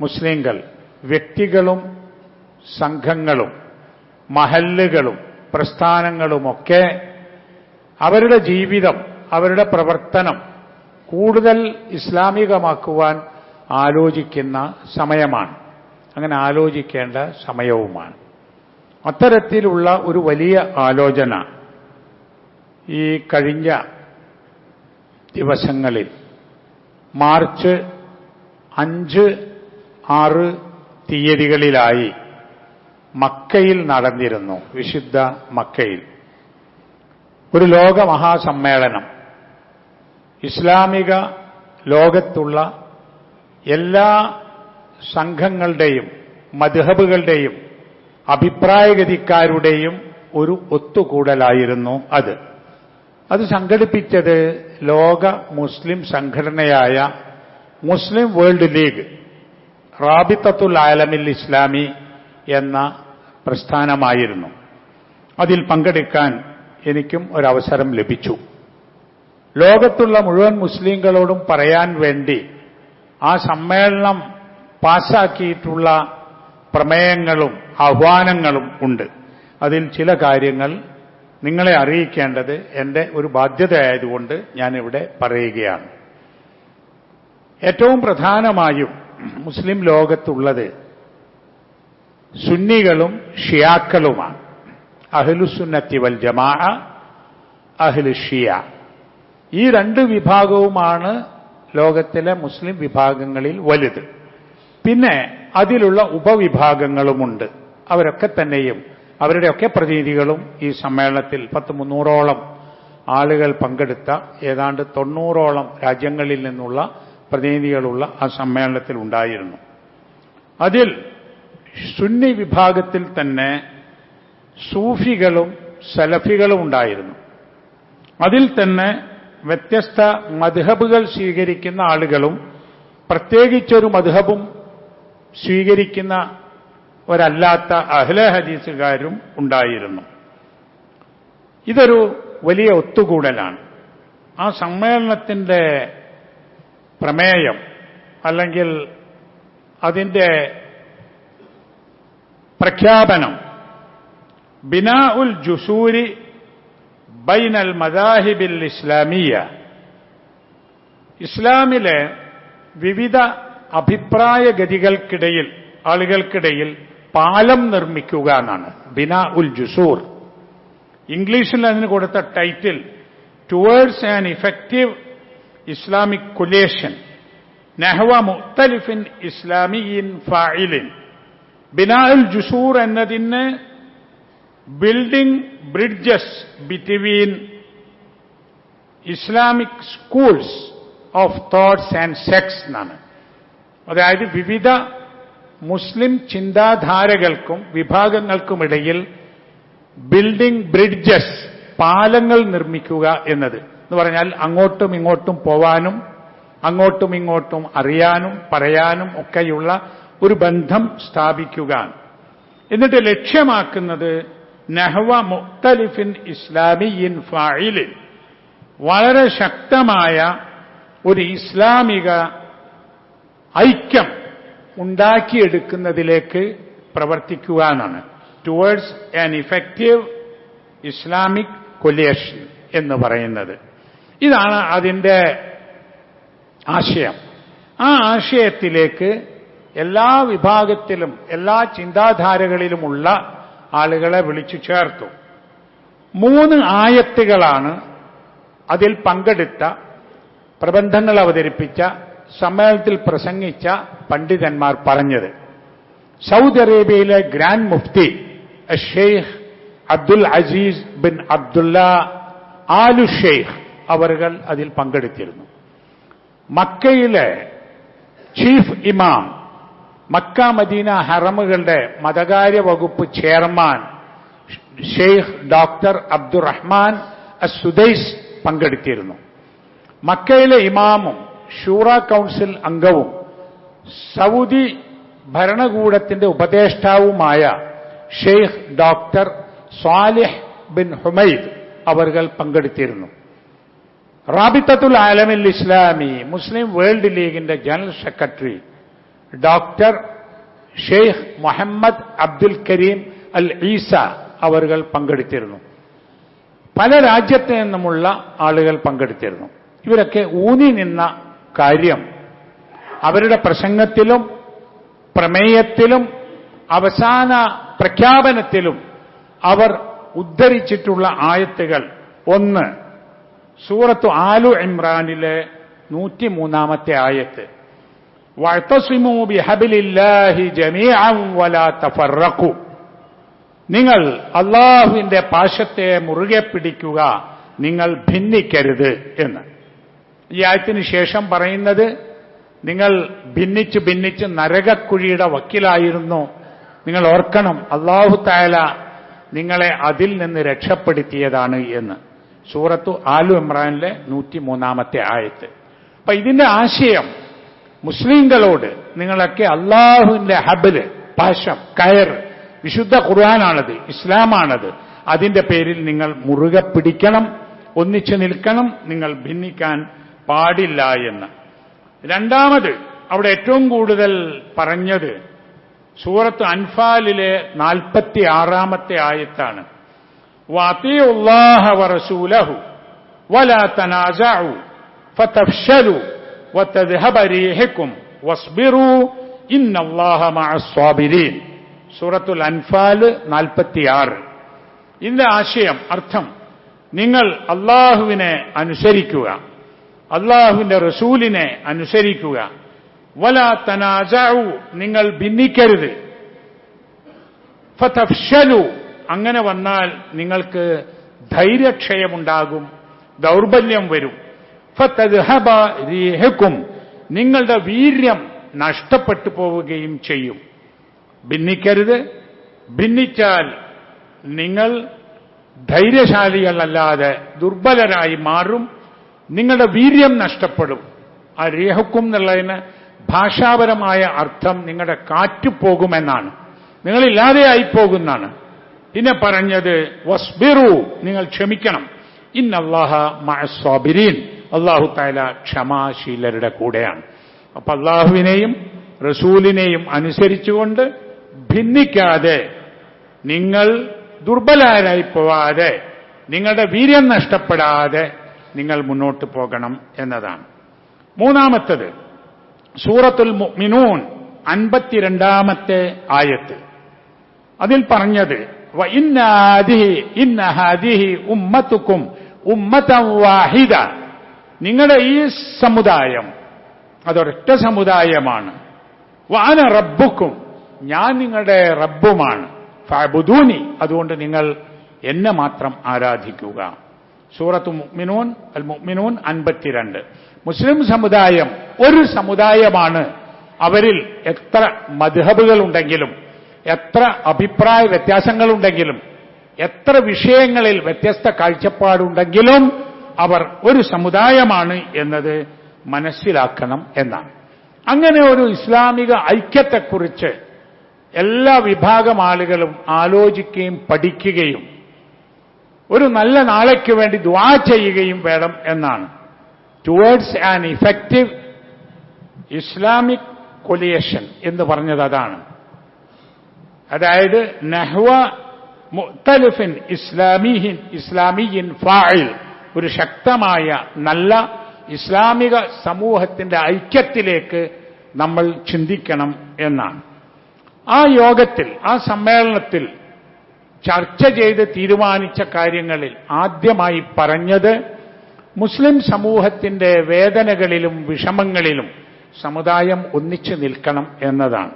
മുസ്ലിങ്ങൾ വ്യക്തികളും സംഘങ്ങളും മഹല്ലുകളും പ്രസ്ഥാനങ്ങളുമൊക്കെ അവരുടെ ജീവിതം അവരുടെ പ്രവർത്തനം കൂടുതൽ ഇസ്ലാമികമാക്കുവാൻ ആലോചിക്കുന്ന സമയമാണ്. അങ്ങനെ ആലോചിക്കേണ്ട സമയവുമാണ്. അത്തരത്തിലുള്ള ഒരു വലിയ ആലോചന ഈ കഴിഞ്ഞ ദിവസങ്ങളിൽ മാർച്ച് അഞ്ച് ആറ് തീയതികളിലായി മക്കയിൽ നടന്നിരുന്നു വിശുദ്ധ മക്കയിൽ. ഒരു ലോക മഹാസമ്മേളനം. ഇസ്ലാമിക ലോകത്തുള്ള എല്ലാ സംഘങ്ങളുടെയും മധുഹബുകളുടെയും അഭിപ്രായഗതിക്കാരുടെയും ഒരു ഒത്തുകൂടലായിരുന്നു അത്. അത് സംഘടിപ്പിച്ചത് ലോക മുസ്ലിം സംഘടനയായ മുസ്ലിം വേൾഡ് ലീഗ്. റാബിത്തത്തുൽ ആലമിൽ ഇസ്ലാമി എന്ന പ്രസ്ഥാനമായിരുന്നു. അതിൽ പങ്കെടുക്കാൻ എനിക്കും ഒരവസരം ലഭിച്ചു. ലോകത്തുള്ള മുഴുവൻ മുസ്ലിങ്ങളോടും പറയാൻ വേണ്ടി ആ സമ്മേളനം പാസാക്കിയിട്ടുള്ള പ്രമേയങ്ങളും ആഹ്വാനങ്ങളും ഉണ്ട്. അതിൽ ചില കാര്യങ്ങൾ നിങ്ങളെ അറിയിക്കേണ്ടത് എന്റെ ഒരു ബാധ്യതയായതുകൊണ്ട് ഞാനിവിടെ പറയുകയാണ്. ഏറ്റവും പ്രധാനമായും മുസ്ലിം ലോകത്തുള്ളത് സുന്നികളും ഷിയാക്കളുമാണ്. അഹ്ലുസുന്നത്തി വൽ ജമാ അഹ്ലു ഷിയ. ഈ രണ്ട് വിഭാഗവുമാണ് ലോകത്തിലെ മുസ്ലിം വിഭാഗങ്ങളിൽ വലുത്. പിന്നെ അതിലുള്ള ഉപവിഭാഗങ്ങളുമുണ്ട്. അവരൊക്കെ തന്നെയും അവരുടെയൊക്കെ പ്രതിനിധികളും ഈ സമ്മേളനത്തിൽ പത്ത് മുന്നൂറോളം ആളുകൾ പങ്കെടുത്ത ഏതാണ്ട് തൊണ്ണൂറോളം രാജ്യങ്ങളിൽ നിന്നുള്ള പ്രതിനിധികളുള്ള ആ സമ്മേളനത്തിൽ ഉണ്ടായിരുന്നു. അതിൽ സുന്നി വിഭാഗത്തിൽ തന്നെ സൂഫികളും സലഫികളും ഉണ്ടായിരുന്നു. അതിൽ തന്നെ വ്യത്യസ്ത മധുഹബുകൾ സ്വീകരിക്കുന്ന ആളുകളും പ്രത്യേകിച്ചൊരു മധുഹബും സ്വീകരിക്കുന്ന ഒരല്ലാത്ത അഹ്ല ഹദീസുകാരും ഉണ്ടായിരുന്നു. ഇതൊരു വലിയ ഒത്തുകൂടലാണ്. ആ സമ്മേളനത്തിന്റെ പ്രമേയം അല്ലെങ്കിൽ അതിന്റെ പ്രഖ്യാപനം. ബിനാ ഉൽ ജുസൂരി ബൈനൽ മദാഹിബിൽ ഇസ്ലാമിയ. ഇസ്ലാമിലെ വിവിധ അഭിപ്രായഗതികൾക്കിടയിൽ ആളുകൾക്കിടയിൽ പാലം നിർമ്മിക്കുക എന്നാണ്. ബിനാ ഉൽ ജുസൂർ. ഇംഗ്ലീഷിൽ അതിന് കൊടുത്ത title towards an effective Islamic coalition നെഹ്വ മുത്തലിഫിൻ ഇസ്ലാമിയിൻ ഫായിലിൻ ബിനാ ഉൽ ജുസൂർ എന്നതിന് building bridges between Islamic schools of thoughts and sects എന്നാണ്. അതായത് വിവിധ മുസ്ലിം ചിന്താധാരകൾക്കും വിഭാഗങ്ങൾക്കുമിടയിൽ ബിൽഡിംഗ് ബ്രിഡ്ജസ് പാലങ്ങൾ നിർമ്മിക്കുക എന്നത്. എന്ന് പറഞ്ഞാൽ അങ്ങോട്ടും ഇങ്ങോട്ടും പോവാനും അങ്ങോട്ടും ഇങ്ങോട്ടും അറിയാനും പറയാനും ഒക്കെയുള്ള ഒരു ബന്ധം സ്ഥാപിക്കുക എന്നിട്ട് ലക്ഷ്യമാക്കുന്നത് നെഹ്വ മുഖ്തലിഫിൻ ഇൻ ഫായിലിൻ. വളരെ ശക്തമായ ഒരു ഇസ്ലാമിക ഐക്യം ഉണ്ടാക്കിയെടുക്കുന്നതിലേക്ക് പ്രവർത്തിക്കുക എന്നാണ്. Towards an effective Islamic coalition എന്ന് പറയുന്നത്. ഇതാണ് അതിന്റെ ആശയം. ആ ആശയത്തിലേക്ക് എല്ലാ വിഭാഗത്തിലും എല്ലാ ചിന്താധാരകളിലുമുള്ള ആളുകളെ വിളിച്ചു ചേർത്തു. മൂന്ന് ആയത്തുകളാണ് അതിൽ പങ്കെടുത്ത പ്രബന്ധങ്ങൾ അവതരിപ്പിച്ച സമ്മേളനത്തിൽ പ്രസംഗിച്ച പണ്ഡിതന്മാർ പറഞ്ഞത്. സൗദി അറേബ്യയിലെ grand mufti Sheikh Abdul Aziz bin Abdullah Aal Sheikh അവരുകൾ അതിൽ പങ്കെടുത്തിരുന്നു. മക്കയിലെ ചീഫ് ഇമാം മക്ക മദീന ഹറമുകളുടെ മതകാര്യ വകുപ്പ് chairman Sheikh doctor Abdul Rahman Assudais പങ്കെടുത്തിരുന്നു. മക്കയിലെ ഇമാമും ഷൂറ കൗൺസിൽ അംഗവും സൗദി ഭരണകൂടത്തിന്റെ ഉപദേഷ്ടാവുമായ Sheikh doctor Salih bin Humaid അവർകൾ പങ്കെടുത്തിരുന്നു. റാബിത്തത്തുൽ ആലമിൽ ഇസ്ലാമി മുസ്ലിം വേൾഡ് ലീഗിന്റെ general secretary doctor Sheikh Muhammad Abdul Karim Al Issa അവർകൾ പങ്കെടുത്തിരുന്നു. പല രാജ്യത്തു നിന്നുമുള്ള ആളുകൾ പങ്കെടുത്തിരുന്നു. ഇവരൊക്കെ ഊന്നി നിന്ന കാര്യം അവരുടെ പ്രസംഗത്തിലും പ്രമേയത്തിലും അവസാന പ്രഖ്യാപനത്തിലും അവർ ഉദ്ധരിച്ചിട്ടുള്ള ആയത്തുകൾ. ഒന്ന് സൂറത്തു ആലു ഇമ്രാനിലെ നൂറ്റിമൂന്നാമത്തെ ആയത്ത്. വഴത്തസിമു ബിഹബിലില്ലാഹി ജമീഅൻ വലാ തഫറഖു നിങ്ങൾ അള്ളാഹുവിന്റെ പാശത്തെ മുറുകെ പിടിക്കുക നിങ്ങൾ ഭിന്നിക്കരുത് എന്ന്. ഈ ആയത്തിന് ശേഷം പറയുന്നത് നിങ്ങൾ ഭിന്നിച്ച് ഭിന്നിച്ച് നരകക്കുഴിയുടെ വക്കിലായിരുന്നു. നിങ്ങൾ ഓർക്കണം അള്ളാഹു തായാല നിങ്ങളെ അതിൽ നിന്ന് രക്ഷപ്പെടുത്തിയതാണ് എന്ന്. സൂറത്തു ആലു ഇമ്രാനിലെ നൂറ്റിമൂന്നാമത്തെ ആയത്ത്. അപ്പൊ ഇതിന്റെ ആശയം മുസ്ലിങ്ങളോട് നിങ്ങളൊക്കെ അള്ളാഹുവിന്റെ ഹബിൽ പാശം കയർ വിശുദ്ധ ഖുർആാനാണത് ഇസ്ലാമാണത്. അതിന്റെ പേരിൽ നിങ്ങൾ മുറുകെ പിടിക്കണം ഒന്നിച്ചു നിൽക്കണം നിങ്ങൾ ഭിന്നിക്കാൻ പാടില്ല എന്ന്. രണ്ടാമത് അവിടെ ഏറ്റവും കൂടുതൽ പറഞ്ഞത് സൂറത്ത് അൻഫാലിലെ നാൽപ്പത്തി ആറാമത്തെ ആയത്താണ് സൂറത്തുൽ അൻഫാൽ നാൽപ്പത്തിയാറ്. ഇതിന്റെ ആശയം അർത്ഥം നിങ്ങൾ അള്ളാഹുവിനെ അനുസരിക്കുക അള്ളാഹുവിന്റെ റസൂലിനെ അനുസരിക്കുക വല തനാജാവു നിങ്ങൾ ഭിന്നിക്കരുത്. ഫതഫ്ഷലു അങ്ങനെ വന്നാൽ നിങ്ങൾക്ക് ധൈര്യക്ഷയമുണ്ടാകും ദൗർബല്യം വരും. ഫതദ്ഹബ റീഹക്കും നിങ്ങളുടെ വീര്യം നഷ്ടപ്പെട്ടു പോവുകയും ചെയ്യും. ഭിന്നിക്കരുത്. ഭിന്നിച്ചാൽ നിങ്ങൾ ധൈര്യശാലികളല്ലാതെ ദുർബലരായി മാറും നിങ്ങളുടെ വീര്യം നഷ്ടപ്പെടും. ആ രേഹക്കും എന്നുള്ളതിന് ഭാഷാപരമായ അർത്ഥം നിങ്ങളുടെ കാറ്റ് പോകുമെന്നാണ്. നിങ്ങളില്ലാതെയായി പോകുന്നാണ് പിന്നെ പറഞ്ഞത് വസ്ബിറു നിങ്ങൾ ക്ഷമിക്കണം. ഇന്നല്ലാഹ മഅസ്വാബിരീൻ അള്ളാഹു താല ക്ഷമാശീലരുടെ കൂടെയാണ്. അപ്പൊ അള്ളാഹുവിനെയും റസൂലിനെയും അനുസരിച്ചുകൊണ്ട് ഭിന്നിക്കാതെ നിങ്ങൾ ദുർബലരായി പോവാതെ നിങ്ങളുടെ വീര്യം നഷ്ടപ്പെടാതെ നിങ്ങൾ മുന്നോട്ട് പോകണം എന്നതാണ്. മൂന്നാമത്തത് സൂറത്തുൽ മുഅ്മിനൂൻ അൻപത്തിരണ്ടാമത്തെ ആയത്ത്. അതിൽ പറഞ്ഞത് ഉമ്മത്തുക്കും ഉമ്മത്തം വാഹിദ. നിങ്ങളുടെ ഈ സമുദായം അതൊരൊറ്റ സമുദായമാണ്. വാന റബ്ബുക്കും ഞാൻ നിങ്ങളുടെ റബ്ബുമാണ്. ഫാബുദൂനി അതുകൊണ്ട് നിങ്ങൾ എന്നെ മാത്രം ആരാധിക്കുക. സൂറത്ത് മുഅ്മിനൂൻ അൽ മുഅ്മിനൂൻ അൻപത്തിരണ്ട്. മുസ്ലിം സമുദായം ഒരു സമുദായമാണ്. അവരിൽ എത്ര മധുഹബുകൾ ഉണ്ടെങ്കിലും എത്ര അഭിപ്രായ വ്യത്യാസങ്ങളുണ്ടെങ്കിലും എത്ര വിഷയങ്ങളിൽ വ്യത്യസ്ത കാഴ്ചപ്പാടുണ്ടെങ്കിലും അവർ ഒരു സമുദായമാണ് എന്നത് മനസ്സിലാക്കണം എന്നാണ്. അങ്ങനെ ഒരു ഇസ്ലാമിക ഐക്യത്തെക്കുറിച്ച് എല്ലാ വിഭാഗം ആളുകളും ആലോചിക്കുകയും പഠിക്കുകയും ഒരു നല്ല നാളേക്ക് വേണ്ടി ദ്വാ ചെയ്യുകയും വേണം എന്നാണ്. Towards an effective Islamic coalition എന്ന് പറഞ്ഞത് അതാണ്. അതായത് നഹ്വ മുത്തലിഫിൻ ഇസ്ലാമിഹിൻ ഇസ്ലാമിയിൻ ഫായിൽ ഒരു ശക്തമായ നല്ല ഇസ്ലാമിക സമൂഹത്തിന്റെ ഐക്യത്തിലേക്ക് നമ്മൾ ചിന്തിക്കണം എന്നാണ്. ആ യോഗത്തിൽ ആ സമ്മേളനത്തിൽ ചർച്ച ചെയ്ത് തീരുമാനിച്ച കാര്യങ്ങളിൽ ആദ്യമായി പറഞ്ഞത് മുസ്ലിം സമൂഹത്തിന്റെ വേദനകളിലും വിഷമങ്ങളിലും സമുദായം ഒന്നിച്ചു നിൽക്കണം എന്നതാണ്.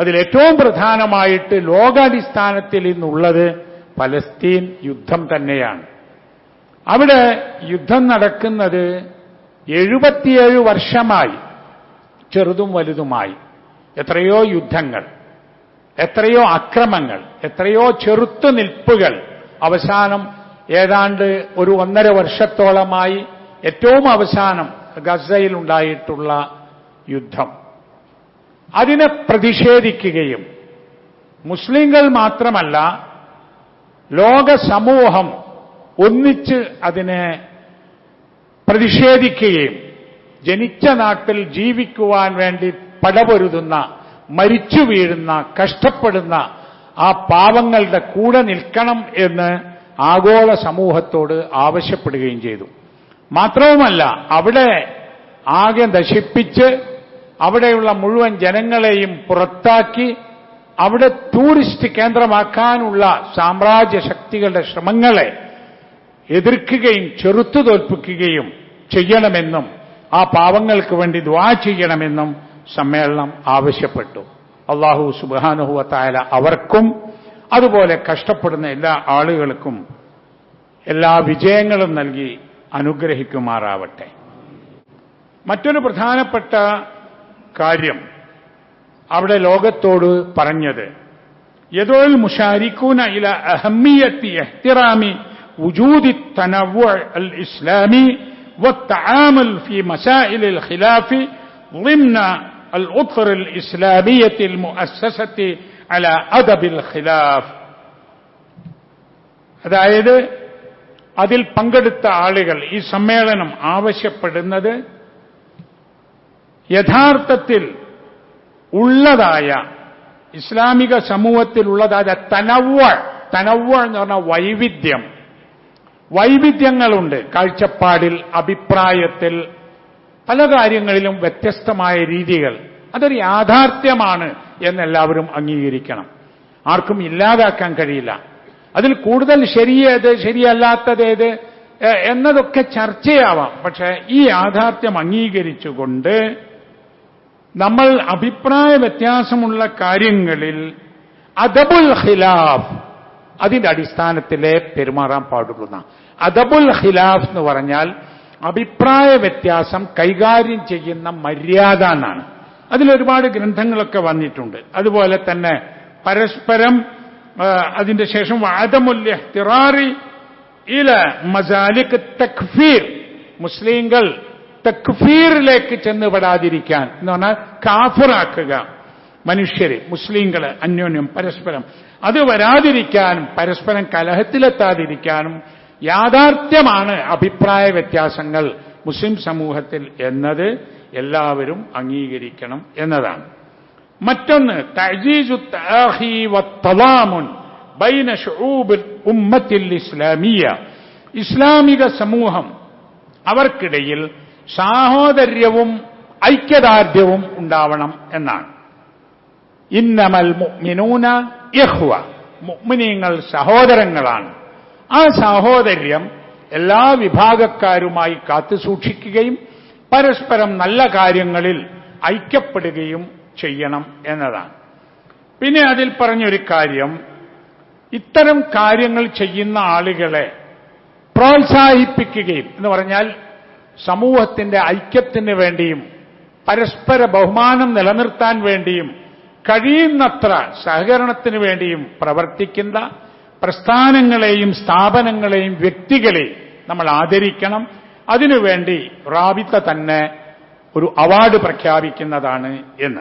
അതിലേറ്റവും പ്രധാനമായിട്ട് ലോകാടിസ്ഥാനത്തിൽ ഇന്നുള്ളത് പലസ്തീൻ യുദ്ധം തന്നെയാണ്. അവിടെ യുദ്ധം നടക്കുന്നത് എഴുപത്തിയേഴ് വർഷമായി ചെറുതും വലുതുമായി. എത്രയോ യുദ്ധങ്ങൾ എത്രയോ അക്രമങ്ങൾ എത്രയോ ചെറുത്തുനിൽപ്പുകൾ അവസാനം ഏതാണ്ട് ഒരു ഒന്നര വർഷത്തോളമായി ഏറ്റവും അവസാനം ഗസയിൽ ഉണ്ടായിട്ടുള്ള യുദ്ധം. അതിനെ പ്രതിഷേധിക്കുകയും മുസ്ലിങ്ങൾ മാത്രമല്ല ലോക സമൂഹം ഒന്നിച്ച് അതിനെ പ്രതിഷേധിക്കുകയും ജനിച്ച നാട്ടിൽ ജീവിക്കുവാൻ വേണ്ടി പടപൊരുതുന്ന മരിച്ചു വീഴുന്ന കഷ്ടപ്പെടുന്ന ആ പാവങ്ങളുടെ കൂടെ നിൽക്കണം എന്ന് ആഗോള സമൂഹത്തോട് ആവശ്യപ്പെടുകയും ചെയ്തു. മാത്രവുമല്ല അവിടെ ആകെ നശിപ്പിച്ച് അവിടെയുള്ള മുഴുവൻ ജനങ്ങളെയും പുറത്താക്കി അവിടെ ടൂറിസ്റ്റ് കേന്ദ്രമാക്കാനുള്ള സാമ്രാജ്യ ശക്തികളുടെ ശ്രമങ്ങളെ എതിർക്കുകയും ചെറുത്തു തോൽപ്പിക്കുകയും ചെയ്യണമെന്നും ആ പാവങ്ങൾക്ക് വേണ്ടി ദ്വാ ചെയ്യണമെന്നും സമ്മേളനം ആവശ്യപ്പെട്ടു. അള്ളാഹു സുബാനുഹുവത്തായ അവർക്കും അതുപോലെ കഷ്ടപ്പെടുന്ന എല്ലാ ആളുകൾക്കും എല്ലാ വിജയങ്ങളും നൽകി അനുഗ്രഹിക്കുമാറാവട്ടെ മറ്റൊരു പ്രധാനപ്പെട്ട കാര്യം അവിടെ ലോകത്തോട് പറഞ്ഞത് യദോൽ മുഷാരിക്കൂന ഇല അഹമ്മിയത്തി എഹ്തിറാമി وجود التنوع الإسلامي والتعامل في مسائل الخلاف ضمن الأطر الإسلامية المؤسسة അല അദബിൽ ഖിലാഫ്. അതായത് അതിൽ പങ്കെടുത്ത ആളുകൾ ഈ സമ്മേളനം ആവശ്യപ്പെടുന്നത് യഥാർത്ഥത്തിൽ ഉള്ളതായ ഇസ്ലാമിക സമൂഹത്തിലുള്ളതായ തനവ്വ തനവ്വ എന്ന് പറഞ്ഞ വൈവിധ്യം. വൈവിധ്യങ്ങളുണ്ട്. കാഴ്ചപ്പാടിൽ അഭിപ്രായത്തിൽ പല കാര്യങ്ങളിലും വ്യത്യസ്തമായ രീതികൾ. അതൊരു യാഥാർത്ഥ്യമാണ്. എന്നെല്ലാവരും അംഗീകരിക്കണം. ആർക്കും ഇല്ലാതാക്കാൻ കഴിയില്ല. അതിൽ കൂടുതൽ ശരിയേത് ശരിയല്ലാത്തതേത് എന്നതൊക്കെ ചർച്ചയാവാം. പക്ഷേ ഈ യാഥാർത്ഥ്യം അംഗീകരിച്ചുകൊണ്ട് നമ്മൾ അഭിപ്രായ വ്യത്യാസമുള്ള കാര്യങ്ങളിൽ അദബുൽ ഖിലാഫ് അതിന്റെ അടിസ്ഥാനത്തിലെ പെരുമാറാൻ പാടുള്ളൂ. അദബുൽ ഖിലാഫ് എന്ന് പറഞ്ഞാൽ അഭിപ്രായ വ്യത്യാസം കൈകാര്യം ചെയ്യുന്ന മര്യാദ എന്നാണ്. അതിലൊരുപാട് ഗ്രന്ഥങ്ങളൊക്കെ വന്നിട്ടുണ്ട്. അതുപോലെ തന്നെ പരസ്പരം അതിന്റെ ശേഷം വാദമുല്യ തിറാറി ഇല മസാലിക് തക്ഫീർ. മുസ്ലിങ്ങൾ തക്ഫീറിലേക്ക് ചെന്നുപെടാതിരിക്കാൻ എന്ന് പറഞ്ഞാൽ കാഫിറാക്കുക. മനുഷ്യരെ മുസ്ലിങ്ങളെ അന്യോന്യം പരസ്പരം. അത് വരാതിരിക്കാനും പരസ്പരം കലഹത്തിലെത്താതിരിക്കാനും യാഥാർത്ഥ്യമാണ് അഭിപ്രായ വ്യത്യാസങ്ങൾ. മുസ്ലിം സമൂഹത്തിൽ എന്നത് എല്ലാവരും അംഗീകരിക്കണം എന്നതാണ്. മറ്റൊന്ന് ബൈന ഉമ്മത്തിൽ ഇസ്ലാമിയ. ഇസ്ലാമിക സമൂഹം അവർക്കിടയിൽ സാഹോദര്യവും ഐക്യദാർഢ്യവും ഉണ്ടാവണം എന്നാണ്. ഇന്നമൽ മുഅ്മിനൂന യഹ്വ മുഅ്മിനീങ്ങൾ സഹോദരങ്ങളാണ്. ആ സഹോദര്യം എല്ലാ വിഭാഗക്കാരുമായി കാത്തുസൂക്ഷിക്കുകയും പരസ്പരം നല്ല കാര്യങ്ങളിൽ ഐക്യപ്പെടുകയും ചെയ്യണം എന്നതാണ്. പിന്നെ അതിൽ പറഞ്ഞൊരു കാര്യം ഇത്തരം കാര്യങ്ങൾ ചെയ്യുന്ന ആളുകളെ പ്രോത്സാഹിപ്പിക്കുകയും എന്ന് പറഞ്ഞാൽ സമൂഹത്തിന്റെ ഐക്യത്തിന് വേണ്ടിയും പരസ്പര ബഹുമാനം നിലനിർത്താൻ വേണ്ടിയും കഴിയുന്നത്ര സഹകരണത്തിന് വേണ്ടിയും പ്രവർത്തിക്കുന്ന പ്രസ്ഥാനങ്ങളെയും സ്ഥാപനങ്ങളെയും വ്യക്തികളെയും നമ്മൾ ആദരിക്കണം. അതിനുവേണ്ടി റാബിത്ത തന്നെ ഒരു അവാർഡ് പ്രഖ്യാപിക്കുന്നതാണ് എന്ന്.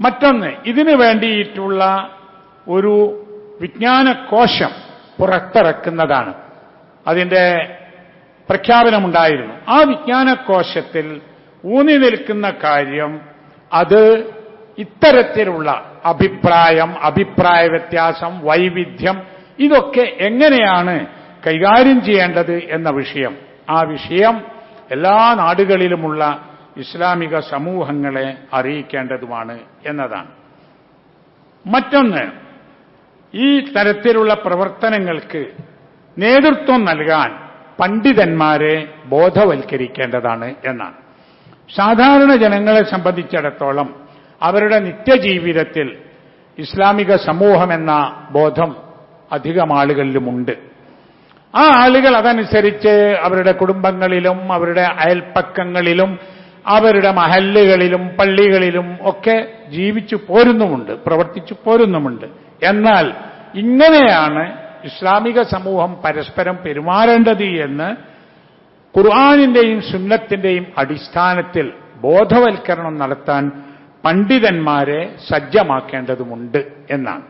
മറ്റൊന്ന് ഇതിനു വേണ്ടിയിട്ടുള്ള ഒരു വിജ്ഞാനകോശം പുറത്തിറക്കുന്നതാണ്. അതിന്റെ പ്രഖ്യാപനമുണ്ടായിരുന്നു. ആ വിജ്ഞാനകോശത്തിൽ ഊന്നി നിൽക്കുന്ന കാര്യം അത് ഇത്തരത്തിലുള്ള അഭിപ്രായം അഭിപ്രായ വ്യത്യാസം വൈവിധ്യം ഇതൊക്കെ എങ്ങനെയാണ് കൈകാര്യം ചെയ്യേണ്ടത് എന്ന വിഷയം. ആ വിഷയം എല്ലാ നാടുകളിലുമുള്ള ഇസ്ലാമിക സമൂഹങ്ങളെ അറിയിക്കേണ്ടതുമാണ് എന്നതാണ്. മറ്റൊന്ന് ഈ തരത്തിലുള്ള പ്രവർത്തനങ്ങൾക്ക് നേതൃത്വം നൽകാൻ പണ്ഡിതന്മാരെ ബോധവൽക്കരിക്കേണ്ടതാണ് എന്നാണ്. സാധാരണ ജനങ്ങളെ സംബന്ധിച്ചിടത്തോളം അവരുടെ നിത്യജീവിതത്തിൽ ഇസ്ലാമിക സമൂഹമെന്ന ബോധം അധികം ആളുകളിലുമുണ്ട്. ആ ആളുകൾ അതനുസരിച്ച് അവരുടെ കുടുംബങ്ങളിലും അവരുടെ അയൽപ്പക്കങ്ങളിലും അവരുടെ മഹല്ലുകളിലും പള്ളികളിലും ഒക്കെ ജീവിച്ചു പോരുന്നുമുണ്ട് പ്രവർത്തിച്ചു പോരുന്നുമുണ്ട്. എന്നാൽ ഇങ്ങനെയാണ് ഇസ്ലാമിക സമൂഹം പരസ്പരം പെരുമാറേണ്ടത് എന്ന് ഖുർആാനിന്റെയും സുന്നത്തിന്റെയും അടിസ്ഥാനത്തിൽ ബോധവൽക്കരണം നടത്താൻ പണ്ഡിതന്മാരെ സജ്ജമാക്കേണ്ടതുമുണ്ട് എന്നാണ്.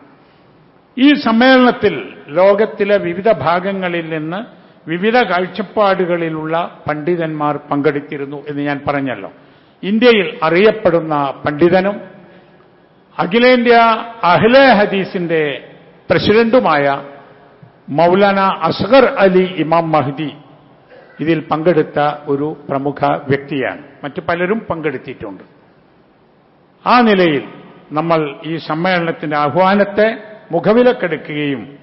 ഈ സമ്മേളനത്തിൽ ലോകത്തിലെ വിവിധ ഭാഗങ്ങളിൽ നിന്ന് വിവിധ കാഴ്ചപ്പാടുകളിലുള്ള പണ്ഡിതന്മാർ പങ്കെടുത്തിരുന്നു എന്ന് ഞാൻ പറഞ്ഞല്ലോ. ഇന്ത്യയിൽ അറിയപ്പെടുന്ന പണ്ഡിതനും അഖിലേന്ത്യാ അഹ്ലെ ഹദീസിന്റെ പ്രസിഡന്റുമായ മൗലാന അസ്ഗർ അലി ഇമാം മഹ്ദി ഇതിൽ പങ്കെടുത്ത ഒരു പ്രമുഖ വ്യക്തിയാണ്. മറ്റു പലരും പങ്കെടുത്തിട്ടുണ്ട്. ആ നിലയിൽ നമ്മൾ ഈ സമ്മേളനത്തിന്റെ ആഹ്വാനത്തെ മുഖവിലക്കെടുക്കുകയും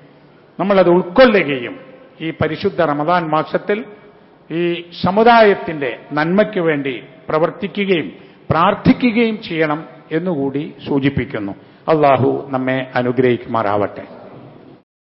നമ്മളത് ഉൾക്കൊള്ളുകയും ഈ പരിശുദ്ധ റമദാൻ മാസത്തിൽ ഈ സമുദായത്തിന്റെ നന്മയ്ക്ക് വേണ്ടി പ്രവർത്തിക്കുകയും പ്രാർത്ഥിക്കുകയും ചെയ്യണം എന്നുകൂടി സൂചിപ്പിക്കുന്നു. അള്ളാഹു നമ്മെ അനുഗ്രഹിക്കുമാറാവട്ടെ.